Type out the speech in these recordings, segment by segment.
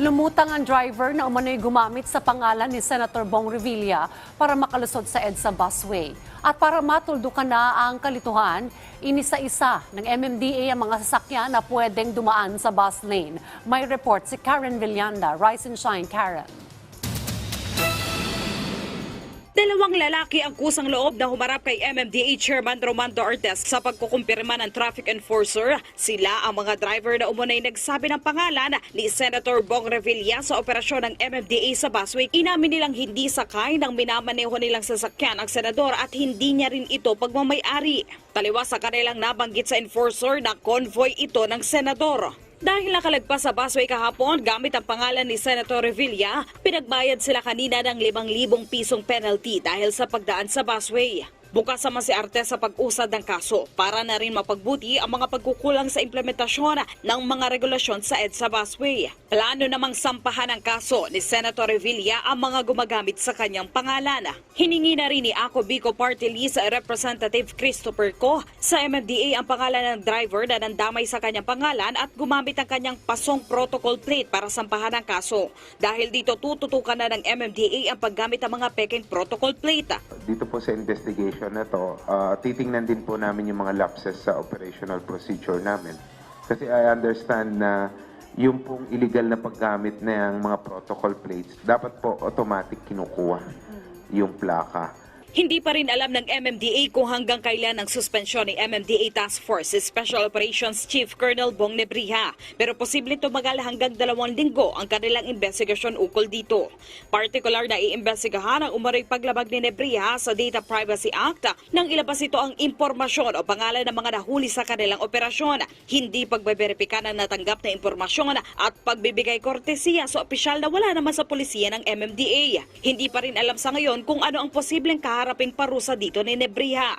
Lumutang ang driver na umano'y gumamit sa pangalan ni Senator Bong Revilla para makalusot sa EDSA busway. At para matuldukan na ang kalituhan, inisa-isa ng MMDA ang mga sasakyan na pwedeng dumaan sa bus lane. May report si Karen Villanda. Rise and shine, Karen. Dalawang lalaki ang kusang loob na humarap kay MMDA Chairman Romando Ortez sa pagkukumpirma ng traffic enforcer. Sila ang mga driver na umunay nagsabi ng pangalan ni Senator Bong Revilla sa operasyon ng MMDA sa busway. Inamin nilang hindi sakay ng minamaneho nilang sasakyan ang senador at hindi niya rin ito pagmamayari. Taliwas sa kanilang nabanggit sa enforcer na convoy ito ng senador. Dahil nakalagpas sa busway kahapon gamit ang pangalan ni Senator Revilla, pinagbayad sila kanina ng 5,000 pisong penalty dahil sa pagdaan sa busway. Bukas naman si Artes sa pag-usad ng kaso para na rin mapagbuti ang mga pagkukulang sa implementasyon ng mga regulasyon sa EDSA busway. Plano namang sampahan ng kaso ni Senator Revilla ang mga gumagamit sa kanyang pangalan. Hiningi na rin ni Ako Bico Party List Representative Christopher Co sa MMDA ang pangalan ng driver na nandamay sa kanyang pangalan at gumamit ang kanyang pasong protocol plate para sampahan ang kaso. Dahil dito tututukan na ng MMDA ang paggamit ng mga peking protocol plate. dito po sa investigation na to, ah, titingnan din po namin yung mga lapses sa operational procedure namin. Kasi I understand na yung pong illegal na paggamit ng mga protocol plates, dapat po automatic kinukuha yung plaka. Hindi pa rin alam ng MMDA kung hanggang kailan ang suspensyon ni MMDA Task Force Special Operations Chief Colonel Bong Nebriha. Pero posibleng tumagal hanggang dalawang linggo ang kanilang investigasyon ukol dito. Partikular na iimbestigahan ang umaray paglabag ni Nebriha sa Data Privacy Act nang ilabas ito ang impormasyon o pangalan ng mga nahuli sa kanilang operasyon. Hindi pagbeberipika ng natanggap na impormasyon at pagbibigay kortesiya sa opisyal na wala naman sa polisiya ng MMDA. Hindi pa rin alam sa ngayon kung ano ang posibleng kaharaping parusa dito ni Nebriha.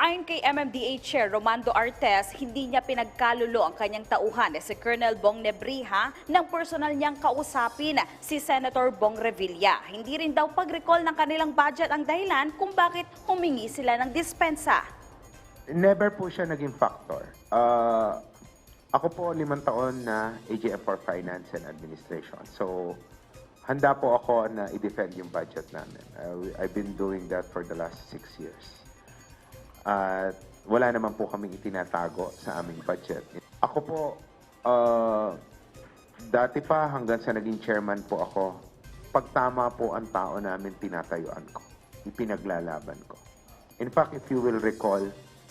Ayon kay MMDA Chair Romando Artes, hindi niya pinagkalulo ang kanyang tauhan na si Colonel Bong Nebriha nang personal niyang kausapin si Senator Bong Revilla. Hindi rin daw pag-recall ng kanilang budget ang dahilan kung bakit humingi sila ng dispensa. Never po siya naging factor. Ah, ako po limang taon na AGM for Finance and Administration. So, handa po ako na i-defend yung budget namin. Uh, I've been doing that for the last six years. At wala naman po kaming itinatago sa aming budget. Ako po, ah, dati pa hanggang sa naging chairman po ako, pag tama po ang tao namin, tinatayuan ko. Ipinaglalaban ko. In fact, if you will recall,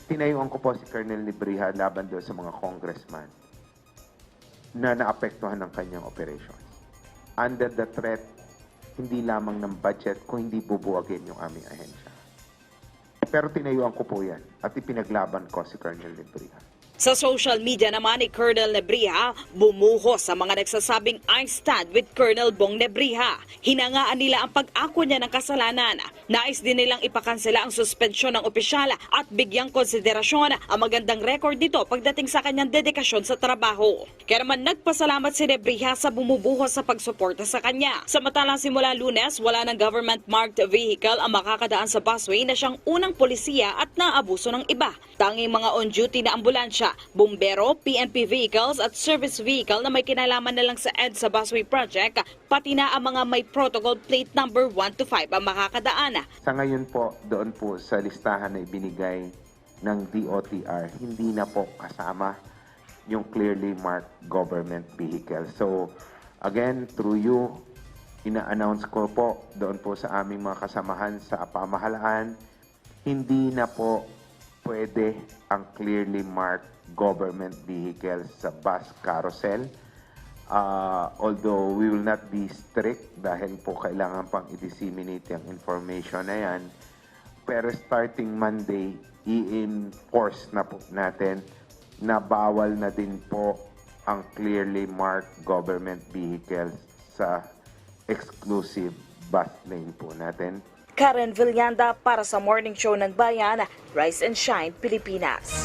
tinayuan ko po si Colonel Libriha laban doon sa mga congressman na naapektuhan ng kanyang operations. Under the threat, hindi lamang ng budget, kung hindi bubuwagin yung aming ahensya. Pero tinayuan ko po yan at ipinaglaban ko si Colonel Libriha. Sa social media naman ni Colonel Nebriha, bumuho sa mga nagsasabing I stand with Colonel Bong Nebriha. Hinangaan nila ang pag-ako niya ng kasalanan. Nais din nilang ipakansela ang suspensyon ng opisyal at bigyang konsiderasyon ang magandang record nito pagdating sa kanyang dedikasyon sa trabaho. Kaya naman nagpasalamat si Nebriha sa bumubuho sa pagsuporta sa kanya. Samantalang simula lunes, wala ng government-marked vehicle ang makakadaan sa busway na siyang unang polisiya at naabuso ng iba. Tanging mga on-duty na ambulansya, bumbero, PNP vehicles at service vehicle na may kinalaman na lang sa EDSA Busway Project, pati na ang mga may protocol plate number 1 to 5 ang makakadaan. Sa ngayon po, doon po sa listahan na ibinigay ng DOTR, hindi na po kasama yung clearly marked government vehicle. So, again, through you, ina-announce ko po doon po sa aming mga kasamahan sa pamahalaan, hindi na po pwede ang clearly marked government vehicle sa bus carousel. Uh, although we will not be strict dahil po kailangan pang i-disseminate yung information na yan. Pero starting Monday, i-enforce na po natin na bawal na din po ang clearly marked government vehicles sa exclusive bus lane po natin. Karen Villanda para sa Morning Show ng Bayan, Rise and Shine, Pilipinas.